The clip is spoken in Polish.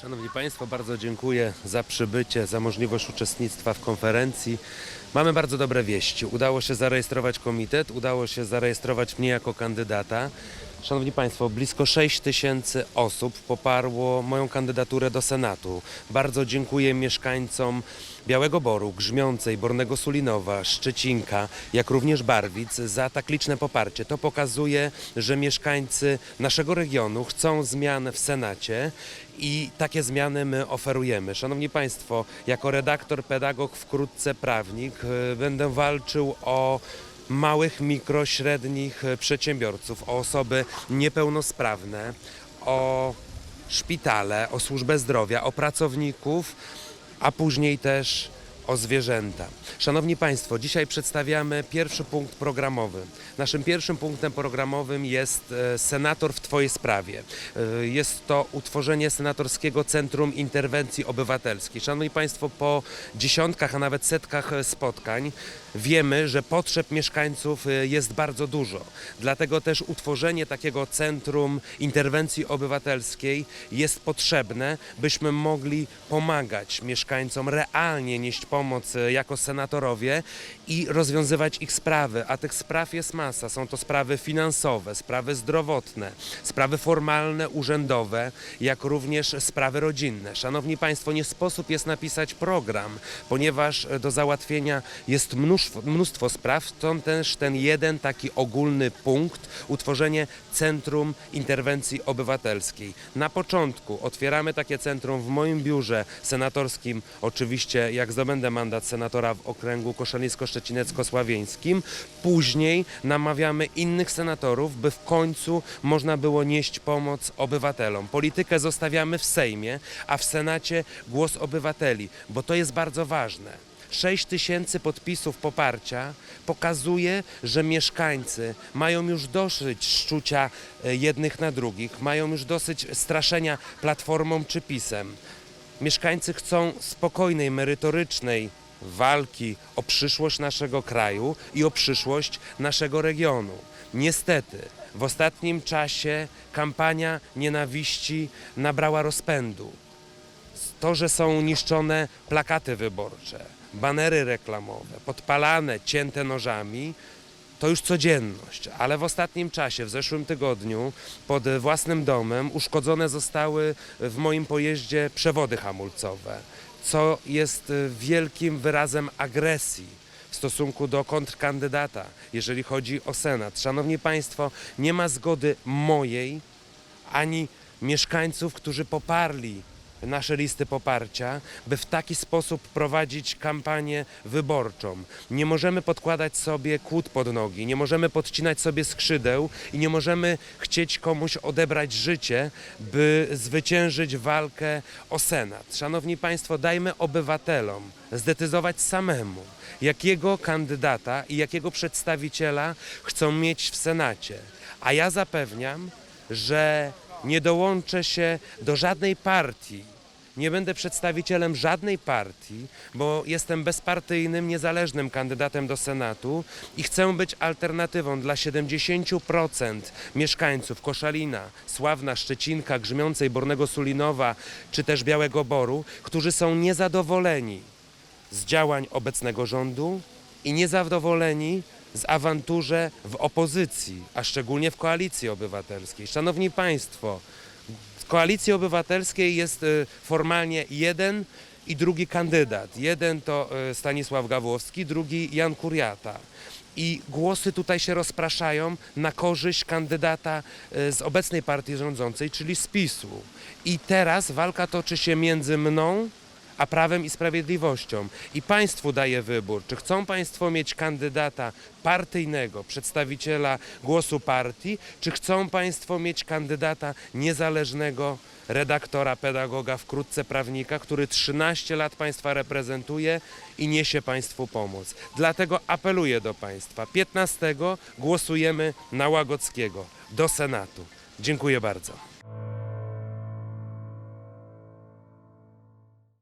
Szanowni Państwo, bardzo dziękuję za przybycie, za możliwość uczestnictwa w konferencji. Mamy bardzo dobre wieści. Udało się zarejestrować komitet, udało się zarejestrować mnie jako kandydata. Szanowni Państwo, blisko 6 tysięcy osób poparło moją kandydaturę do Senatu. Bardzo dziękuję mieszkańcom Białego Boru, Grzmiącej, Bornego Sulinowa, Szczecinka, jak również Barwic za tak liczne poparcie. To pokazuje, że mieszkańcy naszego regionu chcą zmian w Senacie i takie zmiany my oferujemy. Szanowni Państwo, jako redaktor, pedagog, wkrótce prawnik, y, będę walczył o małych, mikro, średnich y, przedsiębiorców, o osoby niepełnosprawne, o szpitale, o służbę zdrowia, o pracowników, a później też o zwierzęta. Szanowni Państwo, dzisiaj przedstawiamy pierwszy punkt programowy. Naszym pierwszym punktem programowym jest e, Senator w Twojej sprawie. E, Jest to utworzenie Senatorskiego Centrum Interwencji Obywatelskiej. Szanowni Państwo, po dziesiątkach, a nawet setkach e, spotkań wiemy, że potrzeb mieszkańców e, jest bardzo dużo. Dlatego też utworzenie takiego Centrum Interwencji Obywatelskiej jest potrzebne, byśmy mogli pomagać mieszkańcom realnie nieść pomoc e, jako senatorowie i rozwiązywać ich sprawy, a tych spraw jest masa. Są to sprawy finansowe, sprawy zdrowotne, sprawy formalne, urzędowe, jak również sprawy rodzinne. Szanowni Państwo, nie sposób jest napisać program, ponieważ e, do załatwienia jest mnóstwo, mnóstwo spraw, stąd też ten jeden taki ogólny punkt, utworzenie Centrum Interwencji Obywatelskiej. Na początku otwieramy takie centrum w moim biurze senatorskim, oczywiście jak zdobędę mandat senatora w okręgu koszalińsko-szczecinecko-sławieńskim. Później namawiamy innych senatorów, by w końcu można było nieść pomoc obywatelom. Politykę zostawiamy w Sejmie, a w Senacie głos obywateli, bo to jest bardzo ważne. 6 tysięcy podpisów poparcia pokazuje, że mieszkańcy mają już dosyć szczucia e, jednych na drugich, mają już dosyć straszenia platformą czy pisem. Mieszkańcy chcą spokojnej, merytorycznej walki o przyszłość naszego kraju i o przyszłość naszego regionu. Niestety, w ostatnim czasie kampania nienawiści nabrała rozpędu to, że są niszczone plakaty wyborcze, banery reklamowe, podpalane, cięte nożami, to już codzienność, ale w ostatnim czasie, w zeszłym tygodniu, pod własnym domem uszkodzone zostały w moim pojeździe przewody hamulcowe, co jest wielkim wyrazem agresji w stosunku do kontrkandydata, jeżeli chodzi o Senat. Szanowni Państwo, nie ma zgody mojej ani mieszkańców, którzy poparli nasze listy poparcia, by w taki sposób prowadzić kampanię wyborczą. Nie możemy podkładać sobie kłód pod nogi, nie możemy podcinać sobie skrzydeł i nie możemy chcieć komuś odebrać życie, by zwyciężyć walkę o Senat. Szanowni Państwo, dajmy obywatelom zdecydować samemu, jakiego kandydata i jakiego przedstawiciela chcą mieć w Senacie. A ja zapewniam, że nie dołączę się do żadnej partii. Nie będę przedstawicielem żadnej partii, bo jestem bezpartyjnym, niezależnym kandydatem do Senatu i chcę być alternatywą dla 70% mieszkańców Koszalina, Sławna, Szczecinka, Grzmiącej, Bornego Sulinowa czy też Białego Boru, którzy są niezadowoleni z działań obecnego rządu i niezadowoleni z awanturze w opozycji, a szczególnie w koalicji obywatelskiej. Szanowni Państwo, w koalicji obywatelskiej jest y, formalnie jeden i drugi kandydat. Jeden to y, Stanisław Gawłowski, drugi Jan Kuriata. I głosy tutaj się rozpraszają na korzyść kandydata y, z obecnej partii rządzącej, czyli z PiSu. I teraz walka toczy się między mną a prawem i sprawiedliwością. I państwu daje wybór, czy chcą państwo mieć kandydata partyjnego, przedstawiciela głosu partii, czy chcą państwo mieć kandydata niezależnego redaktora, pedagoga, wkrótce prawnika, który 13 lat państwa reprezentuje i niesie państwu pomoc. Dlatego apeluję do państwa. 15 głosujemy na Łagodskiego do Senatu. Dziękuję bardzo.